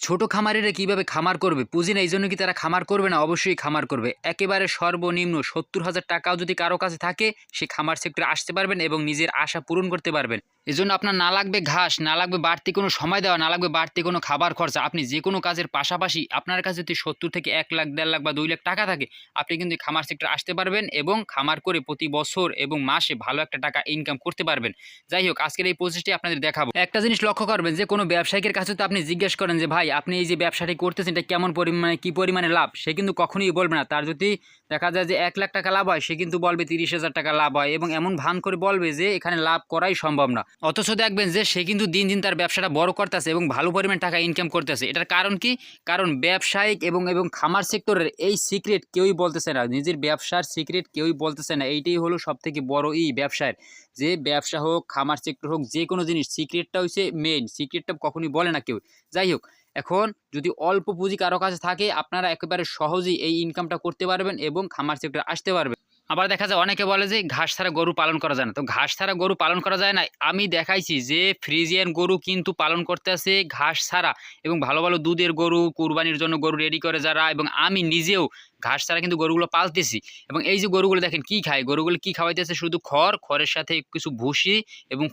ছোট খামারিরা কীভাবে খামার করবে? পুঁজি না এই জন্য কি তারা খামার করবে না? অবশ্যই খামার করবে। একেবারে সর্বনিম্ন সত্তর হাজার টাকাও যদি কারও কাছে থাকে, সে খামার সেক্টরে আসতে পারবেন এবং নিজের আশা পূরণ করতে পারবেন। এজন্য আপনার না লাগবে ঘাস, না লাগবে বাড়তি কোনো সময় দেওয়া, না লাগবে বাড়তি কোনো খাবার খরচা। আপনি যে কোনো কাজের পাশাপাশি আপনার কাছে যদি সত্তর থেকে এক লাখ, দেড় লাখ বা দুই লাখ টাকা থাকে, আপনি কিন্তু খামার সেক্টরে আসতে পারবেন এবং খামার করে প্রতি বছর এবং মাসে ভালো একটা টাকা ইনকাম করতে পারবেন। যাই হোক, আজকের এই প্রসেসটি আপনাদের দেখাবো। একটা জিনিস লক্ষ্য করবেন, যে কোনো ব্যবসায়িকের কাছে তো আপনি জিজ্ঞেস করেন যে, ভাই আপনি এই যে ব্যবসাটি করতেছেন, এটা কেমন পরিমাণে, কী পরিমাণে লাভ? সে কিন্তু কখনোই বলবে না। তার যদি দেখা যায় যে এক লাখ টাকা লাভ হয়, সে কিন্তু বলবে তিরিশ হাজার টাকা লাভ হয় এবং এমন ভান করে বলবে যে এখানে লাভ করাই সম্ভব না। অথচ দেখবেন যে সে কিন্তু দিন দিন তার ব্যবসাটা বড় করতেছে এবং ভালো পরিমাণ টাকা ইনকাম করতেছে। এটার কারণ কি? কারণ ব্যবসায়িক এবং এবং খামার সেক্টরের এই সিক্রেট কেউই বলতেছে না। নিজের ব্যবসার সিক্রেট কেউই বলতেছে না। এইটাই হলো সব থেকে বড় ই ব্যবসার। যে ব্যবসা হোক, খামার সেক্টর হোক যে কোনো জিনিস সিক্রেটটা হচ্ছে মেইন সিক্রেটটা কখনোই বলে না কেউ। যাই হোক এখন যদি অল্প পুঁজি কারও কাছে থাকে, আপনারা একেবারে সহজেই এই ইনকামটা করতে পারবেন এবং খামার সেক্টরে আসতে পারবেন। আবার দেখা যায় অনেকে বলে যে ঘাস ছাড়া গরু পালন করা যায় না। তো ঘাস ছাড়া গরু পালন করা যায় না। আমি দেখাইছি যে ফ্রিজিয়ান গরু কিন্তু পালন করতে আছে ঘাস ছাড়া এবং ভালো ভালো দুধের গরু, কুরবানির জন্য গরু রেডি করে যারা এবং আমি নিজেও ঘাস ছাড়া কিন্তু গরুগুলো পালতেছি। এবং এই যে গরুগুলো দেখেন কি খায়? গরুগুলো কি খাওয়াইতেছে শুধু খড়, খড়ের সাথে কিছু ভুসি এবং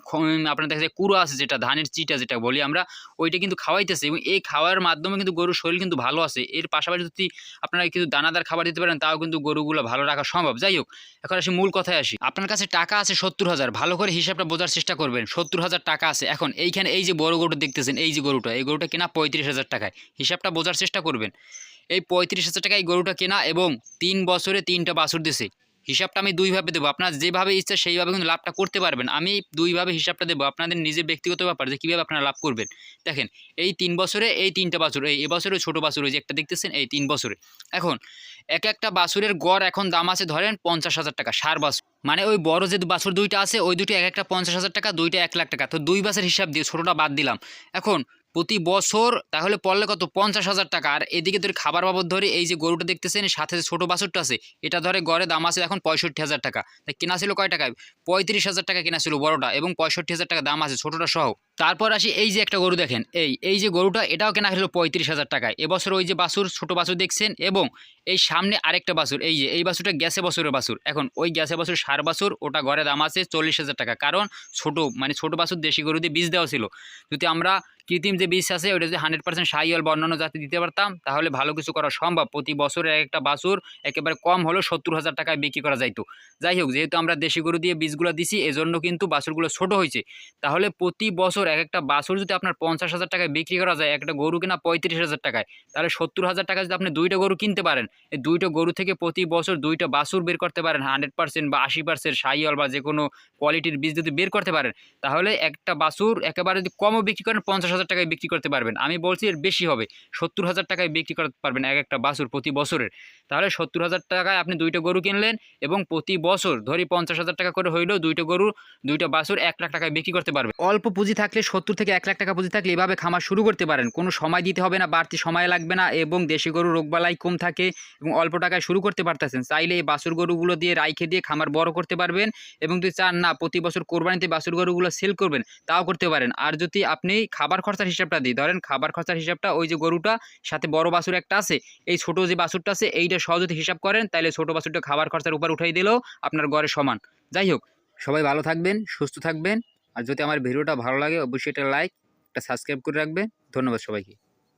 আপনার দেখা যায় কুড়ো আছে যেটা, ধানের চিটা যেটা বলি আমরা, ওইটা কিন্তু খাওয়াইতেছে এবং এই খাওয়ার মাধ্যমে কিন্তু গরুর শরীর কিন্তু ভালো আছে। এর পাশাপাশি যদি আপনারা কিছু দানাদার খাবার দিতে পারেন, তাও কিন্তু গরুগুলো ভালো রাখা সম্ভব। যাই হোক এখন আসি মূল কথায় আসি। আপনার কাছে টাকা আছে সত্তর হাজার, ভালো করে হিসাবটা বোঝার চেষ্টা করবেন। সত্তর হাজার টাকা আছে। এখন এইখানে এই যে বড় গরুটা দেখতেছেন, এই যে গরুটা, এই গরুটা কেনা পঁয়ত্রিশ হাজার টাকায়। হিসাবটা বোঝার চেষ্টা করবেন। এই পঁয়ত্রিশ হাজার টাকায় গরুটা কেনা এবং তিন বছরে তিনটা বাছুর দিছে। হিসাবটা আমি দুইভাবে দেবো। আপনার যেভাবে ইচ্ছা সেইভাবে কিন্তু লাভটা করতে পারবেন। আমি দুইভাবে হিসাবটা দেবো। আপনাদের নিজের ব্যক্তিগত ব্যাপার যে কীভাবে আপনারা লাভ করবেন। দেখেন, এই তিন বছরে এই তিনটা বাছুর, এই এবছরে ছোটো বাছুর, ওই যে একটা দেখতেছেন, এই তিন বছরে। এখন এক একটা বাছুরের গড় এখন দাম আছে ধরেন পঞ্চাশ হাজার টাকা সার বাছুর। মানে ওই বড় যে বাছুর দুইটা আছে, ওই দুটো এক একটা পঞ্চাশ হাজার টাকা, দুইটা এক লাখ টাকা। তো দুই বাসের হিসাব দিয়ে ছোটোটা বাদ দিলাম। এখন প্রতি বছর তাহলে পড়লে কত? পঞ্চাশ হাজার টাকা। আর এদিকে ধরে খাবার বাবদ ধরে এই যে গরুটা দেখতেছেন সাথে যে ছোটো বাছুরটা আছে, এটা ধরে গড়ে দাম আছে এখন পঁয়ষট্টি হাজার টাকা। তা কেনা ছিল কয় টাকায়? পঁয়ত্রিশ হাজার টাকা কেনা ছিল বড়টা এবং পঁয়ষট্টি হাজার টাকা দাম আছে ছোটোটা সহ। তারপর আসি এই যে একটা গরু দেখেন, এই এই যে গরুটা এটাও কেনা হলো পঁয়ত্রিশ হাজার টাকায়। এবছর ওই যে বাছুর, ছোটো বাছুর দেখছেন এবং এই সামনে আরেকটা বাছুর, এই যে, এই বাছুরটা গ্যাসে বছরের বাছুর। এখন ওই গ্যাসে বছর সার বাছুর, ওটা ঘরে দাম আছে চল্লিশ হাজার টাকা। কারণ ছোটো মানে ছোটো বাছুর দেশি গরু দিয়ে বীজ দেওয়া ছিল। যদি আমরা কৃত্রিম যে বীজ আছে ওটা যদি হান্ড্রেড পার্সেন্ট সাইল বা অন্যান্য জাতি দিতে পারতাম, তাহলে ভালো কিছু করা সম্ভব। প্রতি বছরে এক একটা বাছুর একেবারে কম হলেও সত্তর হাজার টাকায় বিক্রি করা যাইতো। যাই হোক, যেহেতু আমরা দেশি গরু দিয়ে বীজগুলো দিছি, এজন্য কিন্তু বাছুরগুলো ছোট হয়েছে। তাহলে প্রতি বছর এক একটা বাছুর যদি আপনার পঞ্চাশ হাজার টাকায় বিক্রি করা যায়, একটা গরু কিনা পঁয়ত্রিশ হাজার টাকায়, তাহলে সত্তর হাজার টাকা যদি আপনি দুইটা গরু কিনতে পারেন, এই দুইটা গরু থেকে প্রতি বছর দুইটা বাছুর বের করতে পারেন, হান্ড্রেড পার্সেন্ট বা আশি পার্সেন্ট সাইল বা যে কোনো কোয়ালিটির বীজ যদি বের করতে পারেন, তাহলে একটা বাছুর একেবারে যদি কমও বিক্রি করেন, পঞ্চাশ হাজার টাকায় বিক্রি করতে পারবেন। আমি বলছি এর বেশি হবে। সত্তর হাজার টাকায় বিক্রি করতে পারবেন এক একটা বাছুর প্রতি বছরের। তাহলে সত্তর হাজার টাকায় আপনি দুইটা গরু কিনলেন এবং প্রতি বছর ধরি পঞ্চাশ হাজার টাকা করে হইলেও দুইটা গরু, দুইটা বাছুর এক লাখ টাকায় বিক্রি করতে পারবে অল্প পুঁজি থাকলে, সত্তর থেকে এক লাখ টাকা পুঁজি থাকলে এভাবে খামার শুরু করতে পারেন। কোনো সময় দিতে হবে না, বাড়তি সময় লাগবে না এবং দেশি গরু রোগবালাই কম থাকে এবং অল্প টাকায় শুরু করতে পারতেছেন। চাইলে এই বাছুর গরুগুলো দিয়ে রাইখে দিয়ে খামার বড় করতে পারবেন এবং যদি চান না, প্রতি বছর কোরবানিতে বাছুর গরুগুলো সেল করবেন, তাও করতে পারেন। আর যদি আপনি খাবার খরচার হিসাবটা দিই। ধরেন খাবার খরচার হিসাবটা ওই যে গরুটা, সাথে বড় বাছুর একটা আছে, এই ছোট যে বাছুরটা আছে, এইটা সহ যদি হিসাব করেন তাহলে ছোট বাছুরটা খাবার খরচার উপর উঠাই দিলেও আপনার গড়ে সমান। যাই হোক। সবাই ভালো থাকবেন, সুস্থ থাকবেন, আর যদি আমার ভিডিওটা ভালো লাগে, অবশ্যই এটা লাইক একটা সাবস্ক্রাইব করে রাখবেন। ধন্যবাদ সবাইকে।